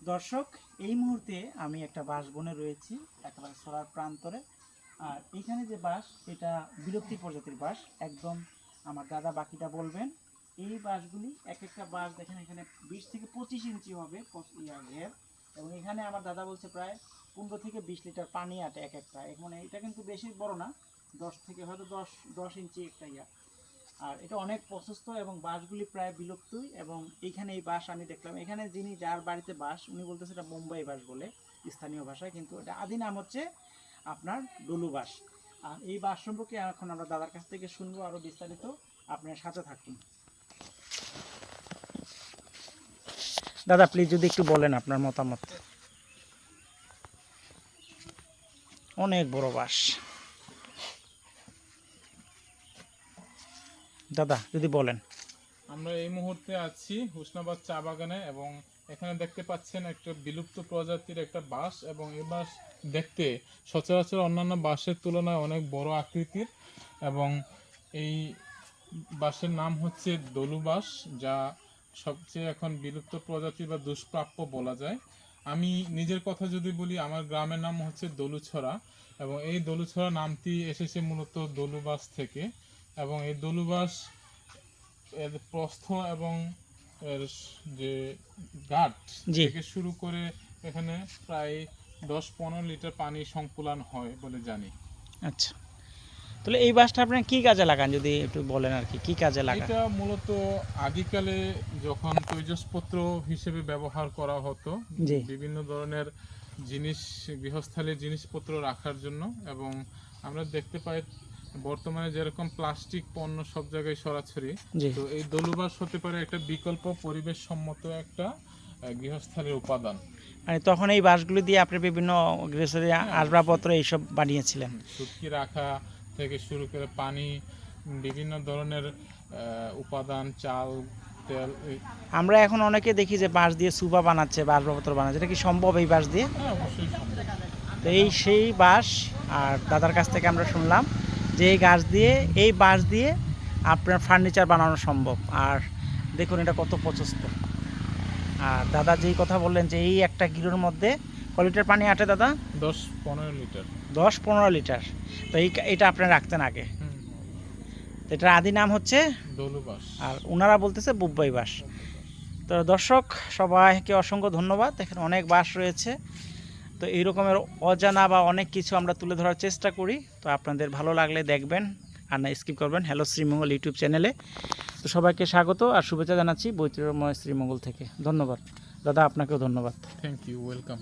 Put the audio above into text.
দর্শক এই মুহূর্তে আমি একটা বাসবনে রয়েছি একেবারে সোলার প্রান্তরে। আর এখানে যে বাস এটা বিরক্তি প্রজাতির বাস। একদম আমার দাদা বাকিটা বলবেন। এই বাসগুলি এক একটা বাস দেখেন এখানে বিশ থেকে পঁচিশ ইঞ্চি হবে ঘের। এবং এখানে আমার দাদা বলছে প্রায় পনেরো থেকে বিশ লিটার পানি আটে এক একটা। মানে এটা কিন্তু বেশি বড় না দশ থেকে হয়তো দশ দশ ইঞ্চি একটা ইয়া। আর এটা অনেক প্রশস্ত এবং বাসগুলি প্রায় বিলুপ্তই এবং এইখানে এই বাস আমি দেখলাম। এখানে যিনি যার বাড়িতে বাস, উনি বলতেছে এটা মুম্বাই বাস বলে, স্থানীয় ভাষায়। কিন্তু এটা আদি নাম হচ্ছে আপনার ডলু বাস। আর এই বাস সম্পর্কে এখন আমরা দাদার কাছ থেকে শুনব আরও বিস্তারিত। আপনার সাথে থাকুন। দাদা প্লিজ যদি একটু বলেন আপনার মতামত। অনেক বড় বাস। দাদা, যদি বলেন। আমরা এই মুহূর্তে আছি হুসনাবাদ চা বাগানে এবং এখানে দেখতে পাচ্ছেন একটা বিলুপ্ত প্রজাতির একটা বাঁশ এবং এই বাঁশ দেখতে সচরাচর অন্যান্য বাঁশের তুলনায় অনেক বড় আকৃতির এবং এই বাঁশের নাম হচ্ছে দলু যা সবচেয়ে এখন বিলুপ্ত প্রজাতি বা দুষ্প্রাপ্য বলা যায়। আমি নিজের কথা যদি বলি, আমার গ্রামের নাম হচ্ছে দলুছড়া এবং এই দলুছড়া নামটি এসেছে মূলত দলুবাস থেকে। এবং এই দলুবাস এর প্রস্থ এবং এর যে জি। থেকে শুরু করে এখানে প্রায় দশ পনেরো লিটার পানি সংকুলান হয় বলে জানি। আচ্ছা। তাহলে এই বাসটা আপনি কি কাজে লাগান যদি একটু বলেন আর কি? কি কাজে লাগান? এটা মূলত আদিকালে যখন তৈজসপত্র হিসেবে ব্যবহার করা হতো বিভিন্ন ধরনের জিনিস গৃহস্থালীর জিনিসপত্র রাখার জন্য এবং আমরা দেখতে পাই বর্তমানে যেরকম প্লাস্টিক পণ্য সব জায়গায় সরাসরি তো এই দলুবাস হতে পারে একটা বিকল্প পরিবেশ সম্মত একটা গৃহস্থালীর উপাদান। মানে তখন এই বাসগুলো দিয়ে আপনি বিভিন্ন গ্রেসারি আসবাবপত্র এইসব বানিয়েছিলেন। শুটকি রাখা থেকে শুরু করে পানি বিভিন্ন ধরনের উপাদান চাল তেল আমরা এখন অনেকে দেখি যে বাঁশ দিয়ে সুপা বানাচ্ছে বা আসবাবপত্র বানাচ্ছে। এটা কি সম্ভব এই বাঁশ দিয়ে? হ্যাঁ তো এই সেই বাঁশ আর দাদার কাছ থেকে আমরা শুনলাম যে এই গাছ দিয়ে এই বাঁশ দিয়ে আপনার ফার্নিচার বানানো সম্ভব। আর দেখুন এটা কত প্রশস্ত। আর দাদা যেই কথা বললেন যে এই একটা গিরোর মধ্যে ক লিটার পানি আটে দাদা? দশ পনেরো লিটার। দশ পনেরো লিটার। তো এই এটা আপনি রাখতেন আগে। এটার আদি নাম হচ্ছে? আর ওনারা বলতেছে বুব্বাই বাস তো দর্শক সবাইকে অসংখ্য ধন্যবাদ। এখানে অনেক বাস রয়েছে। তো এই রকমের অজানা বা অনেক কিছু আমরা তুলে ধরার চেষ্টা করি। তো আপনাদের ভালো লাগলে দেখবেন আর না স্কিপ করবেন। হ্যালো শ্রীমঙ্গল ইউটিউব চ্যানেলে। তো সবাইকে স্বাগত আর শুভেচ্ছা জানাচ্ছি বৈচিত্র্যময় শ্রীমঙ্গল থেকে। ধন্যবাদ। দাদা, আপনাকেও ধন্যবাদ। Thank you welcome